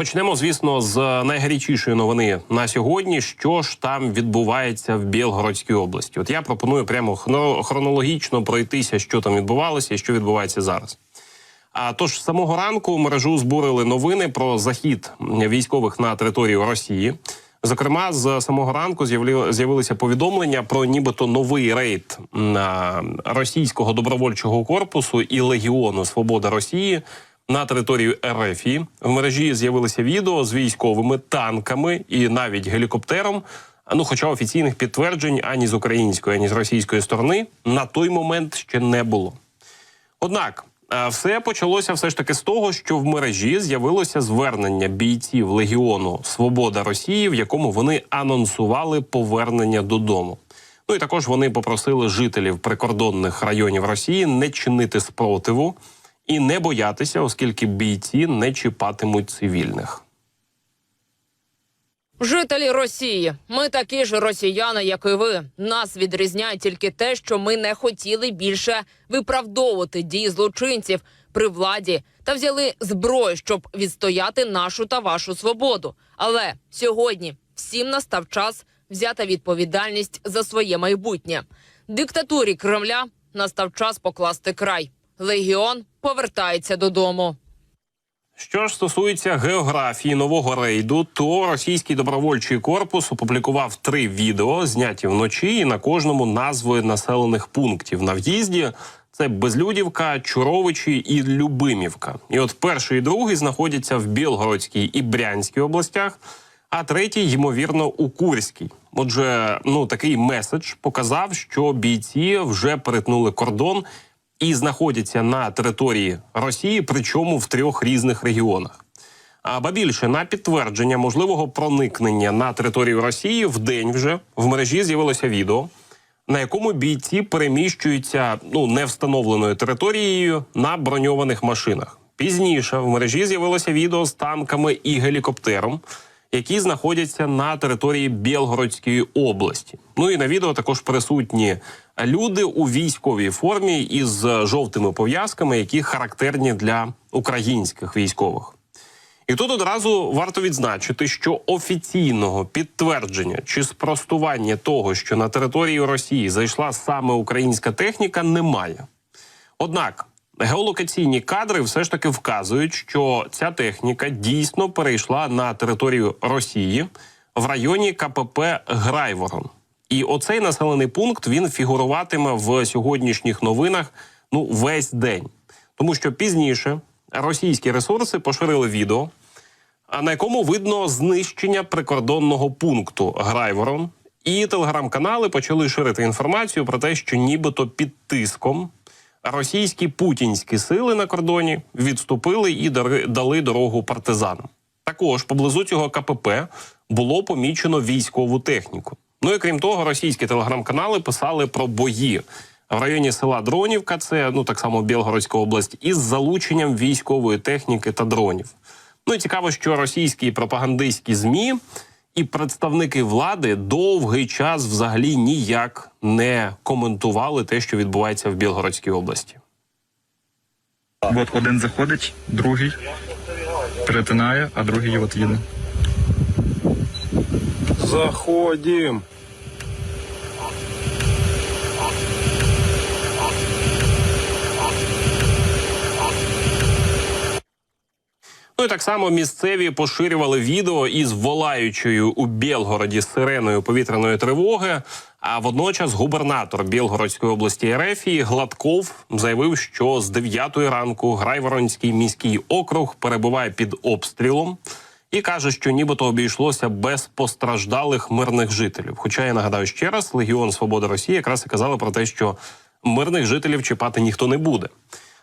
Почнемо, звісно, з найгарячішої новини на сьогодні. Що ж там відбувається в Білгородській області? От я пропоную прямо хронологічно пройтися, що там відбувалося і що відбувається зараз. А тож з самого ранку мережу збурили новини про захід військових на територію Росії. Зокрема, з самого ранку з'явилися повідомлення про нібито новий рейд російського добровольчого корпусу і легіону Свобода Росії на територію РФ. В мережі з'явилися відео з військовими танками і навіть гелікоптером. Ну, хоча офіційних підтверджень ані з української, ані з російської сторони на той момент ще не було. Однак все почалося все ж таки з того, що в мережі з'явилося звернення бійців Легіону Свобода Росії, в якому вони анонсували повернення додому. Ну і також вони попросили жителів прикордонних районів Росії не чинити спротиву і не боятися, оскільки бійці не чіпатимуть цивільних. Жителі Росії, ми такі ж росіяни, як і ви. Нас відрізняє тільки те, що ми не хотіли більше виправдовувати дії злочинців при владі та взяли зброю, щоб відстояти нашу та вашу свободу. Але сьогодні всім настав час взяти відповідальність за своє майбутнє. Диктатурі Кремля настав час покласти край. Легіон повертається додому. Що ж стосується географії нового рейду, то російський добровольчий корпус опублікував три відео, зняті вночі, і на кожному назви населених пунктів на в'їзді. Це Безлюдівка, Чуровичі і Любимівка. І от перший і другий знаходяться в Білгородській і Брянській областях, а третій, ймовірно, у Курській. Отже, ну такий меседж показав, що бійці вже перетнули кордон і знаходяться на території Росії, причому в трьох різних регіонах. А ба більше на підтвердження можливого проникнення на територію Росії в день вже в мережі з'явилося відео, на якому бійці переміщуються ну не встановленою територією на броньованих машинах. Пізніше в мережі з'явилося відео з танками і гелікоптером, які знаходяться на території Білгородської області. Ну і на відео також присутні люди у військовій формі із жовтими пов'язками, які характерні для українських військових. І тут одразу варто відзначити, що офіційного підтвердження чи спростування того, що на території Росії зайшла саме українська техніка, немає. Однак геолокаційні кадри все ж таки вказують, що ця техніка дійсно перейшла на територію Росії в районі КПП Грайворон. І оцей населений пункт він фігуруватиме в сьогоднішніх новинах ну весь день, тому що пізніше російські ресурси поширили відео, на якому видно знищення прикордонного пункту Грайворон. І телеграм-канали почали ширити інформацію про те, що нібито під тиском російські путінські сили на кордоні відступили і дали дорогу партизанам. Також поблизу цього КПП було помічено військову техніку. Ну і крім того, російські телеграм-канали писали про бої в районі села Дронівка, це ну так само Білгородська область, із залученням військової техніки та дронів. Ну і цікаво, що російські пропагандистські змі і представники влади довгий час взагалі ніяк не коментували те, що відбувається в Білгородській області. От один заходить, другий перетинає, а другий от їде. Заходим. Ну і так само місцеві поширювали відео із волаючою у Білгороді сиреною повітряної тривоги. А водночас губернатор Білгородської області Ерефії Гладков заявив, що з 9 ранку Грайворонський міський округ перебуває під обстрілом. І каже, що нібито обійшлося без постраждалих мирних жителів. Хоча я нагадаю ще раз, Легіон Свобода Росії якраз і казали про те, що мирних жителів чіпати ніхто не буде.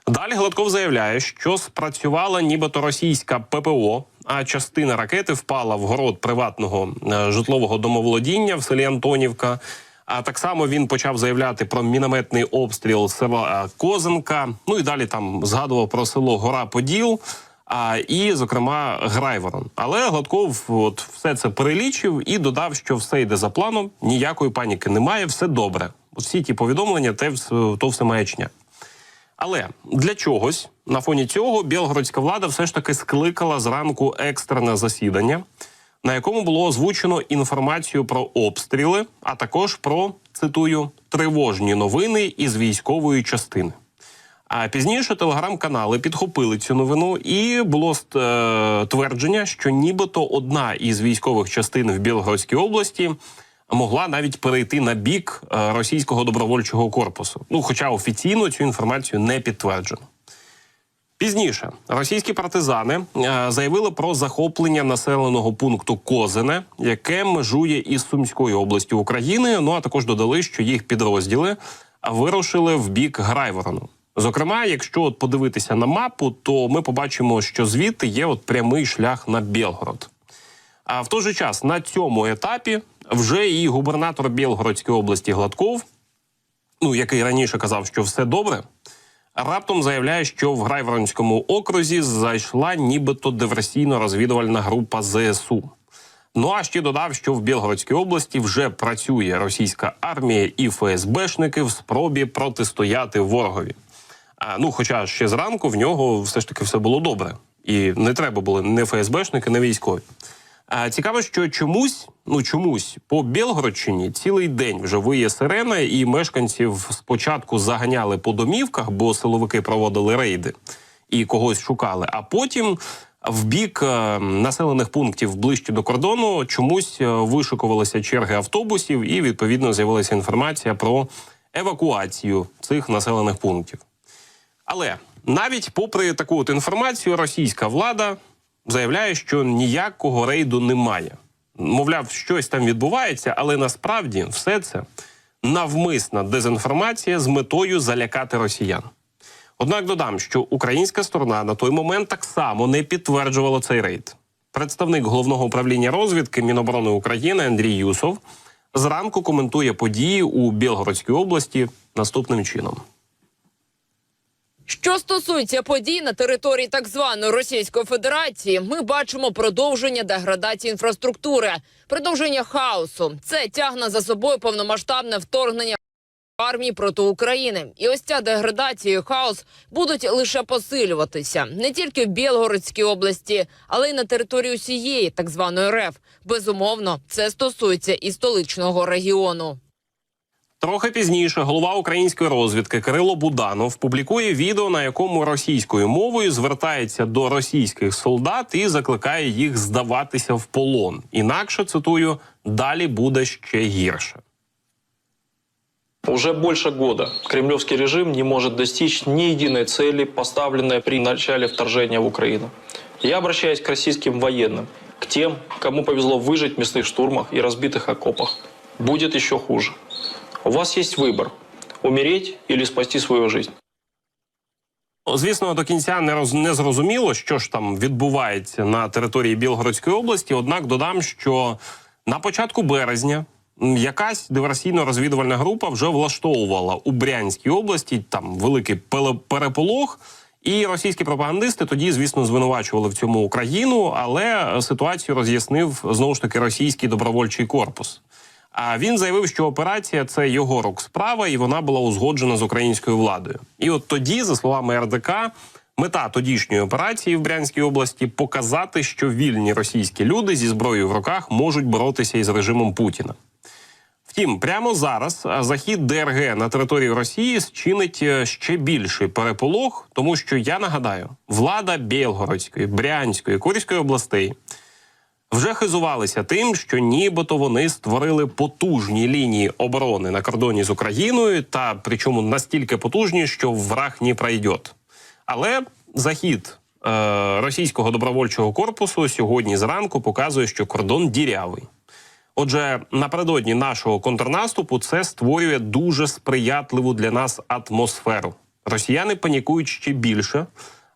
Далі Гладков заявляє, що спрацювала нібито російська ППО, а частина ракети впала в город приватного е, житлового домоволодіння в селі Антонівка. А так само він почав заявляти про мінометний обстріл села е, Козенка. Ну і далі там згадував про село Гора Поділ. А і, зокрема, Грайворон. Але Гладков от все це перелічив і додав, що все йде за планом, ніякої паніки немає, все добре. Всі ті повідомлення, те то все маячня. Але для чогось на фоні цього білгородська влада все ж таки скликала зранку екстрене засідання, на якому було озвучено інформацію про обстріли, а також про цитую тривожні новини із військової частини. А пізніше телеграм-канали підхопили цю новину, і було е, твердження, що нібито одна із військових частин в Білгородській області могла навіть перейти на бік е, російського добровольчого корпусу. Ну, хоча офіційно цю інформацію не підтверджено. Пізніше російські партизани е, заявили про захоплення населеного пункту Козине, яке межує із Сумською областю України. Ну а також додали, що їх підрозділи вирушили в бік Грайворону. Зокрема, якщо от подивитися на мапу, то ми побачимо, що звідти є от прямий шлях на Білгород. А в той же час на цьому етапі вже і губернатор Білгородської області Гладков, ну який раніше казав, що все добре, раптом заявляє, що в Грайворонському окрузі зайшла нібито диверсійно-розвідувальна група ЗСУ. Ну а ще додав, що в Білгородській області вже працює російська армія і ФСБшники в спробі протистояти ворогові. А, ну, хоча ще зранку в нього все ж таки все було добре, і не треба були не ФСБшники, не військові. Цікаво, що чомусь, ну чомусь по Білгородщині цілий день вже виє сирена, і мешканців спочатку заганяли по домівках, бо силовики проводили рейди і когось шукали. А потім в бік е, населених пунктів ближче до кордону чомусь е, вишикувалися черги автобусів, і відповідно з'явилася інформація про евакуацію цих населених пунктів. Але навіть попри таку от інформацію, російська влада заявляє, що ніякого рейду немає. Мовляв, щось там відбувається, але насправді все це навмисна дезінформація з метою залякати росіян. Однак додам, що українська сторона на той момент так само не підтверджувала цей рейд. Представник головного управління розвідки Міноборони України Андрій Юсов зранку коментує події у Білгородській області наступним чином. Що стосується подій на території так званої Російської Федерації, ми бачимо продовження деградації інфраструктури, продовження хаосу. Це тягне за собою повномасштабне вторгнення армії проти України. І ось ця деградація і хаос будуть лише посилюватися не тільки в Білгородській області, але й на території усієї так званої РФ. Безумовно, це стосується і столичного регіону. Трохи пізніше голова української розвідки Кирило Буданов публікує відео, на якому російською мовою звертається до російських солдат і закликає їх здаватися в полон. Інакше цитую, далі буде ще гірше. Уже больше года кремлевский режим не может достичь ни единой цели, поставленной при начале вторжения в Украину. Я обращаюсь к российским военным, к тем, кому повезло выжить в мясных штурмах и разбитых окопах. Будет еще хуже. У вас есть выбор – умереть или спасти свою жизнь. Звісно, до кінця не роз не зрозуміло, що ж там відбувається на території Білгородської області. Однак додам, що на початку березня якась диверсійно-розвідувальна група вже влаштовувала у Брянській області там великий переполох. І російські пропагандисти тоді, звісно, звинувачували в цьому Україну, але ситуацію роз'яснив знову ж таки російський добровольчий корпус. А він заявив, що операція це його рук справа, і вона була узгоджена з українською владою. І от тоді, за словами РДК, мета тодішньої операції в Брянській області показати, що вільні російські люди зі зброєю в руках можуть боротися із режимом Путіна. Втім, прямо зараз захід ДРГ на території Росії зчинить е, ще більший переполох, тому що я нагадаю, влада Білгородської, Брянської, Курської областей вже хизувалися тим, що нібито вони створили потужні лінії оборони на кордоні з Україною, та причому настільки потужні, що враг не пройде. Але захід е, російського добровольчого корпусу сьогодні зранку показує, що кордон дірявий. Отже, напередодні нашого контрнаступу це створює дуже сприятливу для нас атмосферу. Росіяни панікують ще більше,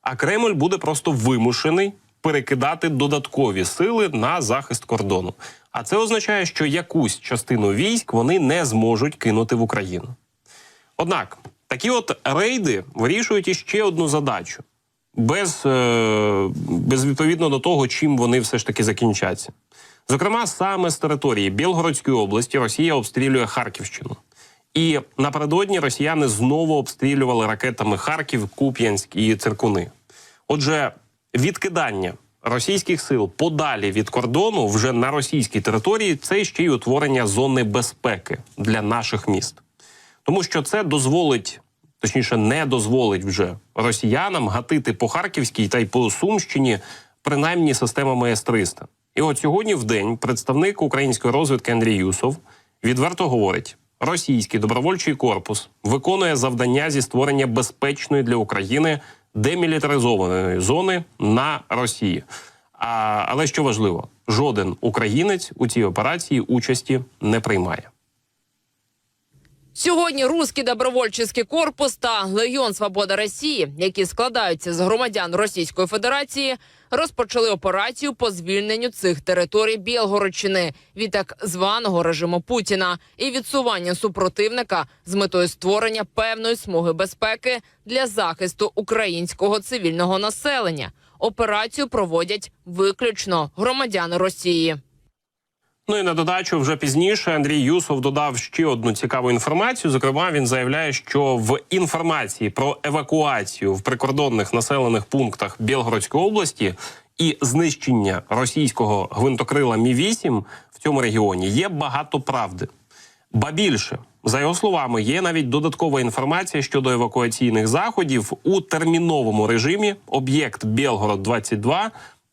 а Кремль буде просто вимушений перекидати додаткові сили на захист кордону. А це означає, що якусь частину військ вони не зможуть кинути в Україну. Однак такі от рейди вирішують іще одну задачу без, е, без відповідно до того, чим вони все ж таки закінчаться. Зокрема, саме з території Білгородської області Росія обстрілює Харківщину. І напередодні росіяни знову обстрілювали ракетами Харків, Куп'янськ і Циркуни. Отже, відкидання російських сил подалі від кордону вже на російській території це ще й утворення зони безпеки для наших міст, тому що це дозволить, точніше, не дозволить вже росіянам гатити по Харківській та й по Сумщині, принаймні системами С-300. І от сьогодні в день представник української розвідки Андрій Юсов відверто говорить: російський добровольчий корпус виконує завдання зі створення безпечної для України демілітаризованої зони на Росії. А, але що важливо, жоден українець у цій операції участі не приймає. Сьогодні Руський добровольчий корпус та Легіон Свобода Росії, які складаються з громадян Російської Федерації, розпочали операцію по звільненню цих територій Білгородщини від так званого режиму Путіна і відсування супротивника з метою створення певної смуги безпеки для захисту українського цивільного населення. Операцію проводять виключно громадяни Росії. Ну і на додачу вже пізніше Андрій Юсов додав ще одну цікаву інформацію. Зокрема, він заявляє, що в інформації про евакуацію в прикордонних населених пунктах Білгородської області і знищення російського гвинтокрила Мі 8 в цьому регіоні є багато правди. Ба більше, за його словами, є навіть додаткова інформація щодо евакуаційних заходів у терміновому режимі. Об'єкт Білгород 22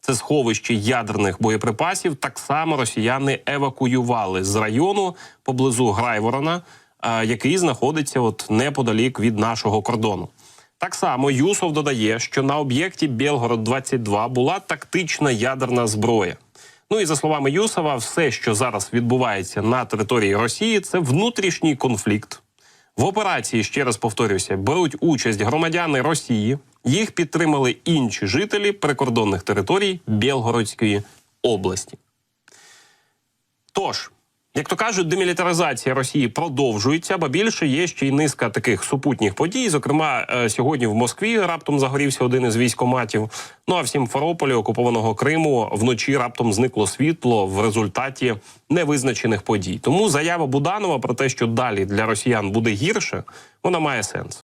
це сховище ядерних боєприпасів. Так само росіяни евакуювали з району поблизу Грайворона, який знаходиться от неподалік від нашого кордону. Так само Юсов додає, що на об'єкті Білгород 22 була тактична ядерна зброя. Ну і за словами Юсова, все, що зараз відбувається на території Росії, це внутрішній конфлікт. В операції, ще раз повторюся, беруть участь громадяни Росії. Їх підтримали інші жителі прикордонних територій Білгородської області. Тож, як то кажуть, демілітаризація Росії продовжується, ба більше є ще й низка таких супутніх подій. Зокрема, е, сьогодні в Москві раптом загорівся один із військоматів. Ну а в Сімферополі, окупованого Криму, вночі раптом зникло світло в результаті невизначених подій. Тому заява Буданова про те, що далі для росіян буде гірше, вона має сенс.